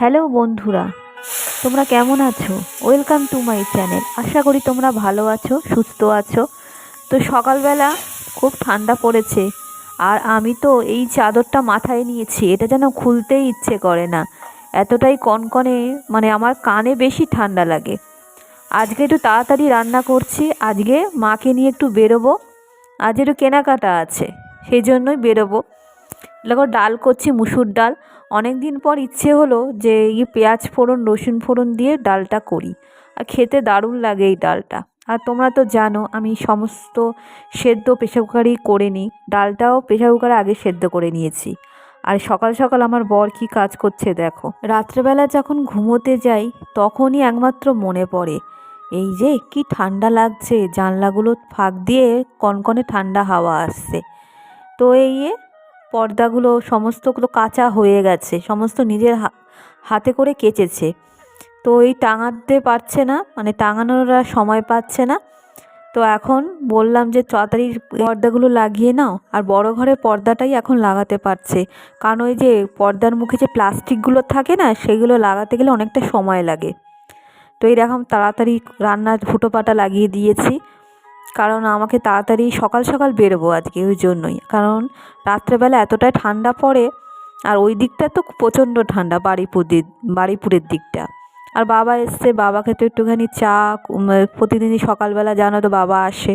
Hello বন্ধুরা, তোমরা কেমন আছো? ওয়েলকাম টু মাই চ্যানেল আশা করি তোমরা ভালো আছো, সুস্থ আছো। তো সকালবেলা খুব ঠান্ডা পড়েছে, আর আমি তো এই চাদরটা মাথায় নিয়েছি, এটা যেন খুলতেই ইচ্ছে করে না। এতটাই কনকনে মানে আমার কানে বেশি ঠান্ডা লাগে। আজকে একটু তাড়াতাড়ি রান্না করছি, আজকে মাকে নিয়ে একটু বেরোবো। আজ একটু কেনাকাটা আছে, সেই জন্যই বেরোবো। দেখো, ডাল করছি, মুসুর ডাল। অনেক দিন পর ইচ্ছে হলো যে এই পেঁয়াজ ফোড়ন, রসুন ফোড়ন দিয়ে ডালটা করি। আর খেতে দারুণ লাগে এই ডালটা। আর তোমরা তো জানো, আমি সমস্ত সেদ্ধ প্রেশার কুকারেই করে নিই। ডালটাও প্রেশার কুকারে আগে সেদ্ধ করে নিয়েছি। আর সকাল সকাল আমার বর কি কাজ করছে দেখো। রাত্রেবেলা যখন ঘুমোতে যাই, তখনই একমাত্র মনে পড়ে, এই যে কি ঠান্ডা লাগছে, জানলাগুলো ফাঁক দিয়ে কনকনে ঠান্ডা হাওয়া আসছে। তো এই পর্দাগুলো সমস্তগুলো কাঁচা হয়ে গেছে, সমস্ত নিজের হাতে করে কেচেছে। তো এই টাঙাতে পারছে না মানে টাঙানোর সময় পাচ্ছে না। তো এখন বললাম যে তাড়াতাড়ি পর্দাগুলো লাগিয়ে নাও, আর বড় ঘরের পর্দাটাই এখন লাগাতে পারছে। কারণ ওই যে পর্দার মুখে যে প্লাস্টিকগুলো থাকে না, সেগুলো লাগাতে গেলে অনেকটা সময় লাগে। তো এইরকম তাড়াতাড়ি রান্নার ফুটোপাটা লাগিয়ে দিয়েছি। কারণ আমাকে তাড়াতাড়ি সকাল সকাল বেরোবো আজকে ওই জন্যই। কারণ রাত্রেবেলা এতটাই ঠান্ডা পড়ে আর ওই দিকটা তো প্রচণ্ড ঠান্ডা বাড়িপুরের বাড়িপুরের দিকটা। আর বাবা এসছে বাবাকে তো একটুখানি চা প্রতিদিনই সকালবেলা জানো তো বাবা আসে।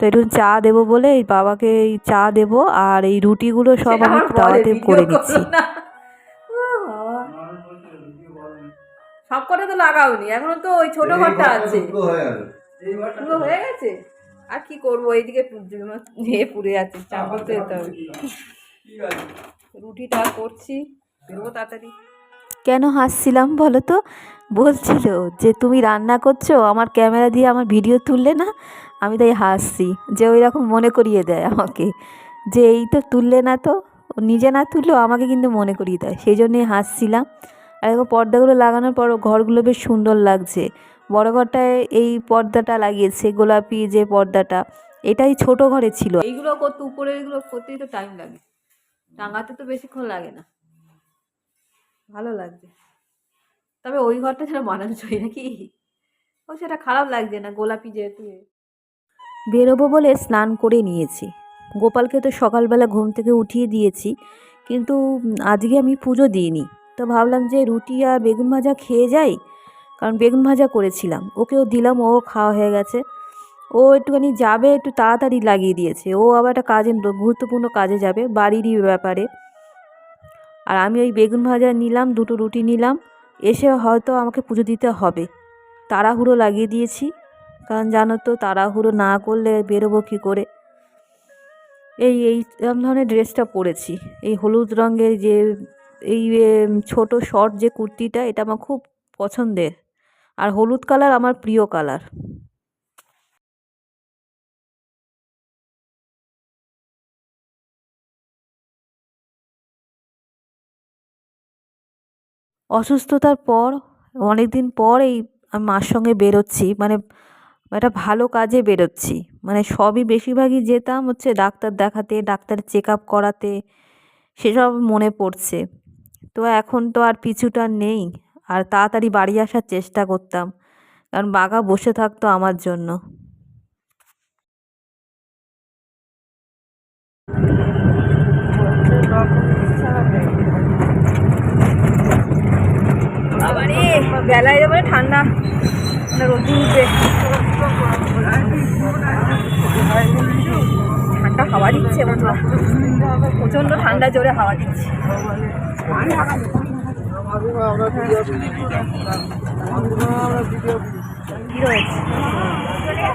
তো একটু চা দেবো বলে এই বাবাকে এই চা দেবো আর এই রুটিগুলো সব আমি তাওয়াতে করে নিচ্ছি। সব কটা তো লাগাওনি এখনও তো ওই ছোট ঘরটা আছে। দুটো হয়ে গেল। পুরো হয়ে গেছে? আর কি করব? এইদিকে নিয়ে পুড়ে করতে যেতে হবে। রুটিটা করছি, বেরোবো তাড়াতাড়ি। কেন হাসছিলাম বলো তো? বলছিল যে তুমি রান্না করছ, আমার ক্যামেরা দিয়ে আমার ভিডিও তুললে না, আমি তাই হাসছি, যে ওই রকম মনে করিয়ে দেয় আমাকে। যে এই তো তুললে না তো নিজে না তুললেও আমাকে কিন্তু মনে করিয়ে দেয়, সেই জন্যই হাসছিলাম। আর দেখো পর্দাগুলো লাগানোর পর ঘরগুলো বেশ সুন্দর লাগছে। বড় ঘরটায় এই পর্দাটা লাগিয়েছে গোলাপি যে পর্দাটা এটাই ছোট ঘরে ছিল। এইগুলো করতে উপরে এগুলো করতেই তো টাইম লাগে। টাঙাতে তো বেশিক্ষণ লাগে না। ভালো লাগছে। তবে ওই ঘরটা যেন মানানসই নাকি? ও সেটা খারাপ লাগছে না গোলাপি যেহেতু। বেরোবো বলে স্নান করে নিয়েছি। গোপালকে তো সকালবেলা ঘুম থেকে উঠিয়ে দিয়েছি কিন্তু আজকে আমি পুজো দিইনি। তো ভাবলাম যে রুটি আর বেগুন ভাজা খেয়ে যাই কারণ বেগুন ভাজা করেছিলাম। ওকেও দিলাম, ও খাওয়া হয়ে গেছে। ও একটুখানি যাবে, একটু তাড়াতাড়ি লাগিয়ে দিয়েছে। ও আবার একটা কাজে, গুরুত্বপূর্ণ কাজে যাবে, বাড়িরই ব্যাপারে। আর আমি ওই বেগুন ভাজা নিলাম, দুটো রুটি নিলাম, এসে হয়তো আমাকে পুজো দিতে হবে। তাড়াহুড়ো লাগিয়ে দিয়েছি। কারণ জানো তো, তাড়াহুড়ো না করলে বেরোবো কী করে? এই এই এরকম ধরনের ড্রেসটা পরেছি। এই হলুদ রঙের যে, এই ছোট শর্ট যে কুর্তিটা, এটা আমার খুব পছন্দের। আর হলুদ কালার আমার প্রিয় কালার। অসুস্থতার পর অনেক দিন পর এই আমি মার সঙ্গে বেরোচ্ছি মানে একটা ভালো কাজে বেরোচ্ছি। মানে সবই বেশিরভাগই যেতাম হচ্ছে ডাক্তার দেখাতে, ডাক্তার চেক আপ করাতে, সেসব মনে পড়ছে। তো এখন তো আর পিছুটা নেই। আর তাড়াতাড়ি বাড়ি আসার চেষ্টা করতাম। কারণ বাঘা বসে থাকতো আমার জন্য। বেলায় যাবে ঠান্ডা। রোদি উঠবে। ঠান্ডা হাওয়া দিচ্ছে প্রচণ্ড ঠান্ডা জোরে হাওয়া দিচ্ছে।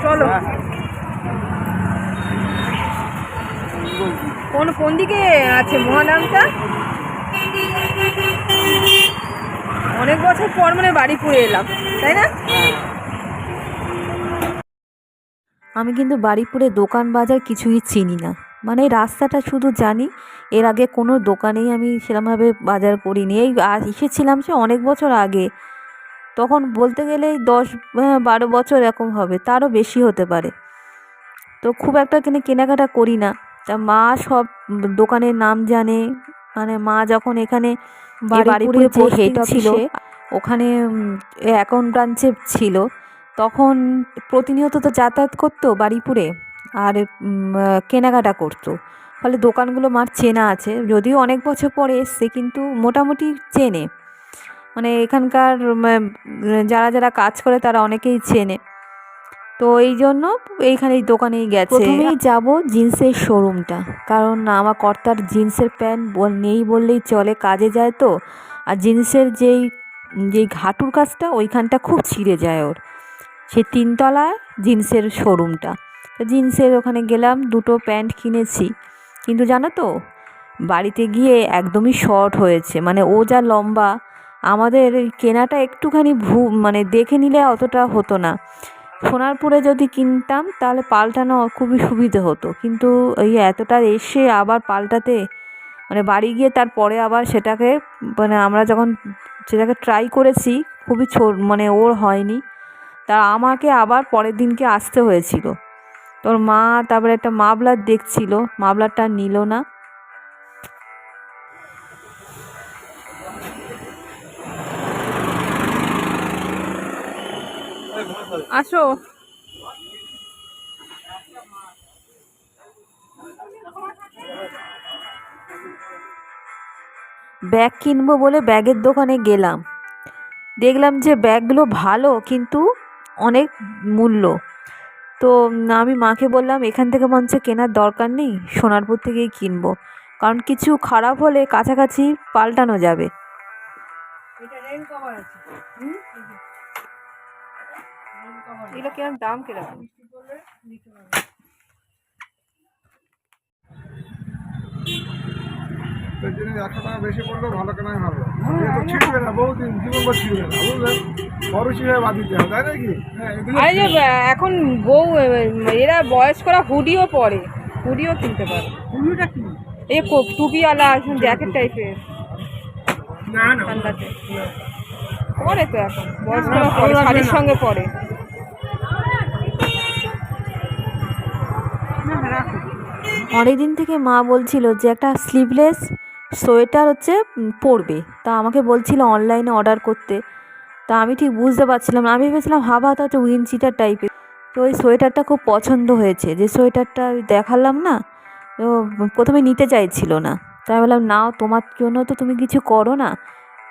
চলো কোন কোন দিকে আছে মহানামটা? অনেক বছর পর মানে বাড়ি পুড়ে এলাম, তাই না? আমি কিন্তু বাড়িপুরে দোকান বাজার কিছুই চিনি না। মানে এই রাস্তাটা শুধু জানি এর আগে কোনো দোকানেই আমি সেরকমভাবে বাজার করিনি। এই এসেছিলাম সে অনেক বছর আগে। তখন বলতে গেলে এই দশ বারো বছর এরকম হবে তারও বেশি হতে পারে। তো খুব একটা কিনে কেনাকাটা করি না। তা মা সব দোকানের নাম জানে মানে মা যখন এখানে বারিপুরে যে হেড ছিল। ওখানে অ্যাকাউন্ট ব্রাঞ্চে ছিল। তখন প্রতিনিয়ত তো যাতায়াত করতো বারিপুরে আর কেনাকাটা করতো। ফলে দোকানগুলো মার চেনা আছে। যদিও অনেক বছর পরে এসছে, কিন্তু মোটামুটি চেনে। মানে এখানকার যারা যারা কাজ করে তারা অনেকেই চেনে। তো এই জন্য এইখানে এই দোকানেই গেছে। প্রথমেই যাব জিন্সের শোরুমটা। কারণ আমার কর্তার জিন্সের প্যান্ট নেই বললেই চলে, কাজে যায় তো। আর জিন্সের যেই যেই ঘাটুর কাজটা, ওইখানটা খুব ছিঁড়ে যায় ওর। সেই তিনতলায় জিন্সের শোরুমটা। জিন্সের ওখানে গেলাম, দুটো প্যান্ট কিনেছি। কিন্তু জানো তো, বাড়িতে গিয়ে একদমই শর্ট হয়েছে। মানে ও যা লম্বা, আমাদের কেনাটা একটুখানি ভু মানে দেখে নিলে অতটা হতো না। সোনারপুরে যদি কিনতাম, তাহলে পাল্টানো খুবই সুবিধে হতো। কিন্তু এই এতটা এসে আবার পাল্টাতে মানে বাড়ি গিয়ে তারপরে আবার সেটাকে মানে আমরা যখন সেটাকে ট্রাই করেছি, খুবই ছো মানে ওর হয়নি। তা আমাকে আবার পরের দিনকে আসতে হয়েছিল। তোর মা তারপরে একটা মাবলার দেখছিল মাবলারটা নিল না। আসো। ব্যাগ কিনবো বলে ব্যাগের দোকানে গেলাম। দেখলাম যে ব্যাগগুলো ভালো কিন্তু অনেক মূল্য। তো আমি মাকে বললাম এখান থেকে মঞ্চ কেনার দরকার নেই সোনারপুর থেকেই কিনবো। কারণ কিছু খারাপ হলে কাছাকাছি পাল্টানো যাবে। এটা রেন কভার আছে। এগুলো কীরকম দাম কীরকম? তার জন্য একশো টাকা বেশি পড়লেও ভালো কেনাই ভালো। তো ছিঁড়বে না বহুদিন জীবন ছিঁড়বে না বুঝলেন বড় ছিঁড়ে বাদ দিতে হবে তাই নাকি? হ্যাঁ এগুলো আরে যে আহ, এখন বউ এরা বয়স্করা হুডিও পরে হুডিও কিনতে পারে। পুরোটা কি? এই কো- টুপিওয়ালা জ্যাকেট টাইপের না না। ঠান্ডাতে। পরে তো এখন বয়স্করা পরে শাড়ির সঙ্গে পরে। অনেক দিন থেকে মা বলছিল যে একটা স্লিভলেস সোয়েটার হচ্ছে পরবে। তা আমাকে বলছিল অনলাইনে অর্ডার করতে। তা আমি ঠিক বুঝতে পারছিলাম না। আমি ভেবেছিলাম হাফ হাতা হচ্ছে উইনচিটার টাইপের তো ওই সোয়েটারটা খুব পছন্দ হয়েছে। যে সোয়েটারটা দেখালাম না, তো প্রথমে নিতে চাইছিল না। তাই বললাম, নাও, তোমার জন্য তো তুমি কিছু করো না।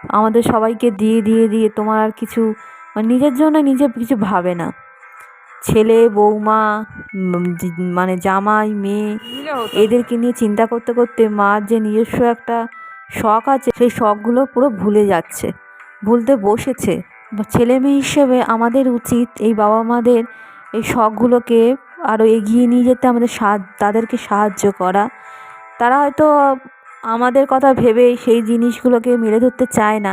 আমাদের সবাইকে দিয়ে দিয়ে দিয়ে তোমার আর কিছু মানে নিজের জন্য নিজে কিছু ভাবে না। ছেলে, বৌমা মানে জামাই, মেয়ে এদেরকে নিয়ে চিন্তা করতে করতে মার যে নিজস্ব একটা শখ আছে, সেই শখগুলো পুরো ভুলে যাচ্ছে, ভুলতে বসেছে। ছেলে মেয়ে হিসেবে আমাদের উচিত এই বাবা মাদের এই শখগুলোকে আরও এগিয়ে নিয়ে যেতে, আমাদের সাহায্য তাদেরকে সাহায্য করা। তারা হয়তো আমাদের কথা ভেবে সেই জিনিসগুলোকে মেলে ধরতে চায় না,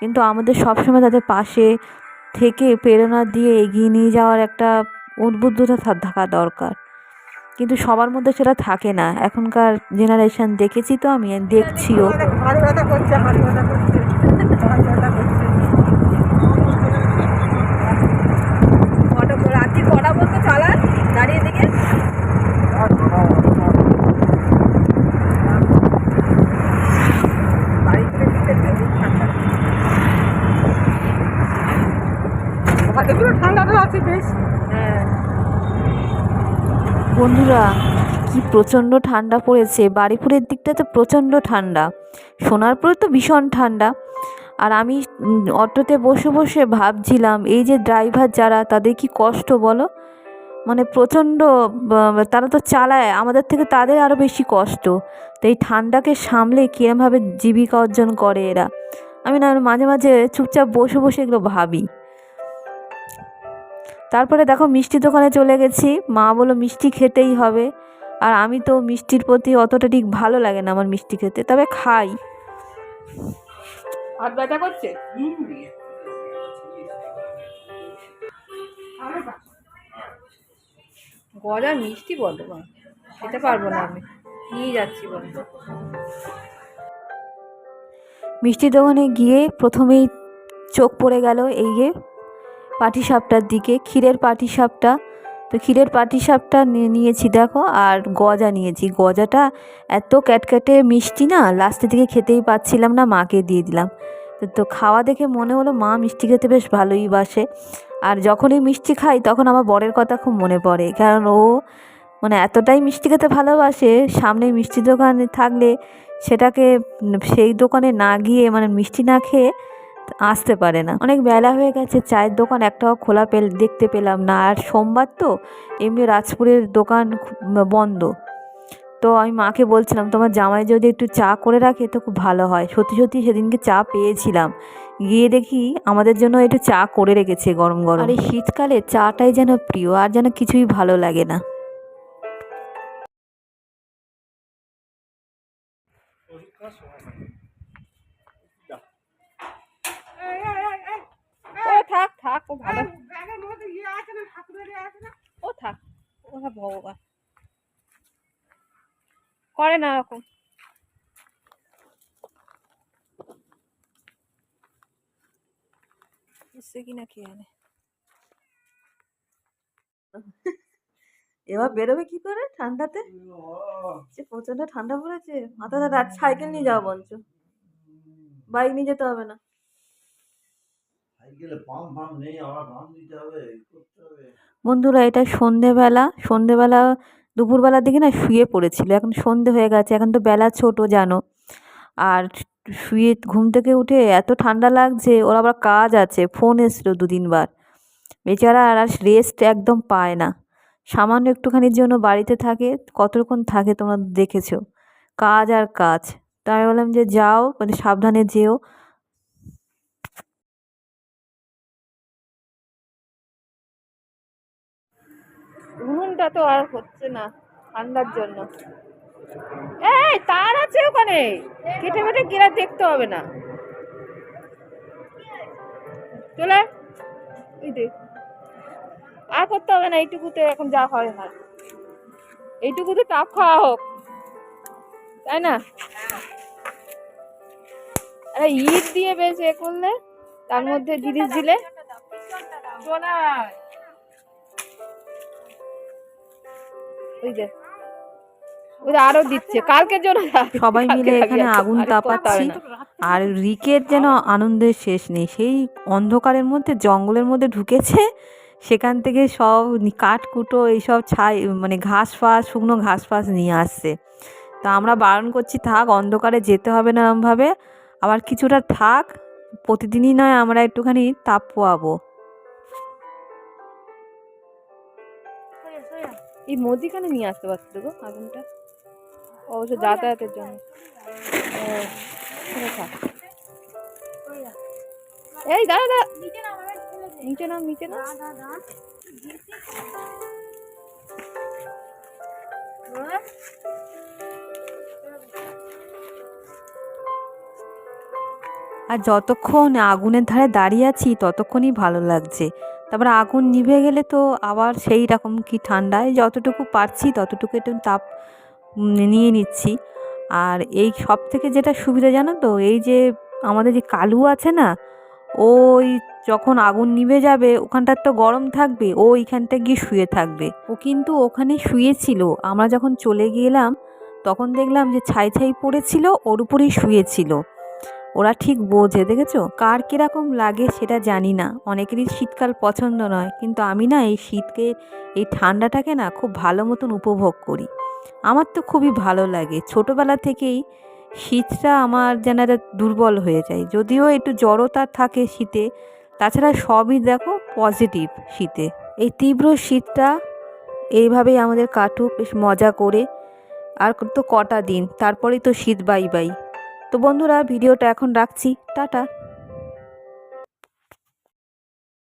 কিন্তু আমাদের সবসময় তাদের পাশে থেকে প্রেরণা দিয়ে এগিয়ে নিয়ে যাওয়ার একটা উদ্বুদ্ধতা থাকা দরকার। কিন্তু সবার মধ্যে সেটা থাকে না। এখনকার জেনারেশন দেখেছি তো আমি, দেখছিও। হাত ব্যথা করছে হাত ব্যথা করছে হাত ব্যথা করছে কটা রাত্রি কটা পর্যন্ত চালান দাঁড়িয়ে দিকে বাড়িতে দিতে দিতে ঠান্ডা পুরো ঠান্ডাটা আছে বেশ। হ্যাঁ। বন্ধুরা কি প্রচণ্ড ঠান্ডা পড়েছে। বাড়িপুরের দিকটা তো প্রচণ্ড ঠান্ডা। সোনারপুরে তো ভীষণ ঠান্ডা। আর আমি অটোতে বসে বসে ভাবছিলাম এই যে ড্রাইভার যারা তাদের কি কষ্ট বলো? মানে প্রচণ্ড তারা তো চালায় আমাদের থেকে তাদের আরও বেশি কষ্ট। তো এই ঠান্ডাকে সামলে কীরমভাবে জীবিকা অর্জন করে এরা? আমি না মাঝে মাঝে চুপচাপ বসে বসে এগুলো ভাবি। তারপরে দেখো মিষ্টি দোকানে চলে গেছি। মা বলো মিষ্টি খেতেই হবে। আর আমি তো মিষ্টির প্রতি অতটা ঠিক ভালো লাগে না আমার মিষ্টি খেতে তবে খাই। হাত ব্যথা করছে? গজার মিষ্টি বলো মা খেতে পারব না আমি। নিয়ে যাচ্ছি বলো। মিষ্টি দোকানে গিয়ে প্রথমেই চোখ পড়ে গেল এই যে পাটিসাপটার দিকে, ক্ষীরের পাটিসাপটা। তো ক্ষীরের পাটিসাপটা নিয়ে নিয়েছি, দেখো, আর গজা নিয়েছি। গজাটা এত ক্যাটক্যাটে মিষ্টি না, লাস্টের দিকে খেতেই পাচ্ছিলাম না, মাকে দিয়ে দিলাম। তো খাওয়া দেখে মনে হলো, মা মিষ্টি খেতে বেশ ভালোই বাসে। আর যখনই মিষ্টি খাই, তখন আমার বরের কথা খুব মনে পড়ে। কারণ ও মানে এতটাই মিষ্টি খেতে ভালোবাসে, সামনে মিষ্টি দোকানে থাকলে সেটাকে, সেই দোকানে না গিয়ে মানে মিষ্টি না খেয়ে আসতে পারে না। অনেক বেলা হয়ে গেছে, চায়ের দোকান একটাও খোলা পেল, দেখতে পেলাম না। আর সোমবার তো এমনি রাজপুরের দোকান বন্ধ। তো আমি মাকে বলছিলাম, তোমার জামাই যদি একটু চা করে রাখে তো খুব ভালো হয়। সত্যি সত্যি সেদিনকে চা পেয়েছিলাম। গিয়ে দেখি আমাদের জন্য একটু চা করে রেখেছে গরম গরম। আর এই শীতকালে চাটাই যেন প্রিয়, আর যেন কিছুই ভালো লাগে না থাক থাক ও ভালো। ও থাক ওরা ভগবান। করে না কিনা কে জানে। এবার বেরোবে কি করে ঠান্ডাতে? যে প্রচণ্ড ঠান্ডা পড়েছে। মাথাটা রাত সাইকেল নিয়ে যাও বঞ্চ বাইক নিয়ে যেতে হবে না সাইকেলে পাম্প ফাম্প নেই আবার পাম্প দিতে হবে করতে হবে বন্ধুরা, এটা সন্ধেবেলা সন্ধেবেলা, দুপুরবেলার দিকে না শুয়ে পড়েছিল। এখন সন্ধে হয়ে গেছে, এখন তো বেলা ছোট, জানো। আর শুয়ে ঘুম থেকে উঠে এত ঠান্ডা লাগছে, ওর আবার কাজ আছে, ফোন এসলো দু তিনবার বেচারা আর রেস্ট একদম পায় না। সামান্য একটুখানির জন্য বাড়িতে থাকে, কতক্ষণ থাকে তোমরা দেখেছ। কাজ আর কাজ। তাই বললাম যে যাও মানে সাবধানে যেও। উনুনটা তো আর হচ্ছে না ঠান্ডার জন্য। এই, তার আছে ওখানে। কেটে মেটে গেলে দেখতে হবে না। চলে আর করতে হবে না, এইটুকুতে এখন যা হয় হয়। এইটুকুতে টাপ খাওয়া হোক। তাই না? আরে, ইট দিয়ে বেশ এ করলে, তার মধ্যে জিনিস দিলে। ওই যে ওই আরও দিচ্ছে। কালকের জন্য সবাই মিলে এখানে আগুন তাপাচ্ছি। আর রিকের যেন আনন্দের শেষ নেই। সেই অন্ধকারের মধ্যে জঙ্গলের মধ্যে ঢুকেছে। সেখান থেকে সব কাঠকুটো এইসব ছাই মানে ঘাস ফাস শুকনো ঘাস ফাস নিয়ে আসছে। তা আমরা বারণ করছি থাক অন্ধকারে যেতে হবে না এরমভাবে। আবার কিছুটা থাক প্রতিদিনই নয় আমরা একটুখানি তাপ পোয়াবো। এই মধ্যিখানে নিয়ে আসতে পারতো গো আগুনটা। অবশ্য যাতায়াতের জন্য। ও, এই দাঁড়া দাঁড়া। নিচে নাম নিচে না আর যতক্ষণ আগুনের ধারে দাঁড়িয়ে আছি ততক্ষণই ভালো লাগছে। তারপর আগুন নিভে গেলে তো আবার সেই রকম কি ঠান্ডায় যতটুকু পারছি ততটুকু একটু তাপ নিয়ে নিচ্ছি। আর এই সব থেকে যেটা সুবিধা জানো তো, এই যে আমাদের যে কালু আছে না, ওই যখন আগুন নিভে যাবে, ওখানটার তো গরম থাকবে, ও ওইখানটা গিয়ে শুয়ে থাকবে। ও কিন্তু ওখানে শুয়েছিল। আমরা যখন চলে গেলাম, তখন দেখলাম যে ছাই ছাই পড়েছিল, ওর উপরেই শুয়েছিল। ওরা ঠিক বোঝে, দেখেছ? কার কীরকম লাগে সেটা জানি না। অনেকেরই শীতকাল পছন্দ নয়, কিন্তু আমি না এই শীতকে, এই ঠান্ডাটাকে না খুব ভালো মতন উপভোগ করি। আমার তো খুবই ভালো লাগে। ছোটোবেলা থেকেই শীতটা আমার যেন দুর্বল হয়ে যায়। যদিও একটু জড়তা থাকে শীতে, তাছাড়া সবই দেখো পজিটিভ শীতে। এই তীব্র শীতটা এইভাবেই আমাদের কাটুক, বেশ মজা করে। আর তো কটা দিন, তারপরেই তো শীত বাই বাই তো বন্ধুরা ভিডিওটা এখন রাখছি। টাটা।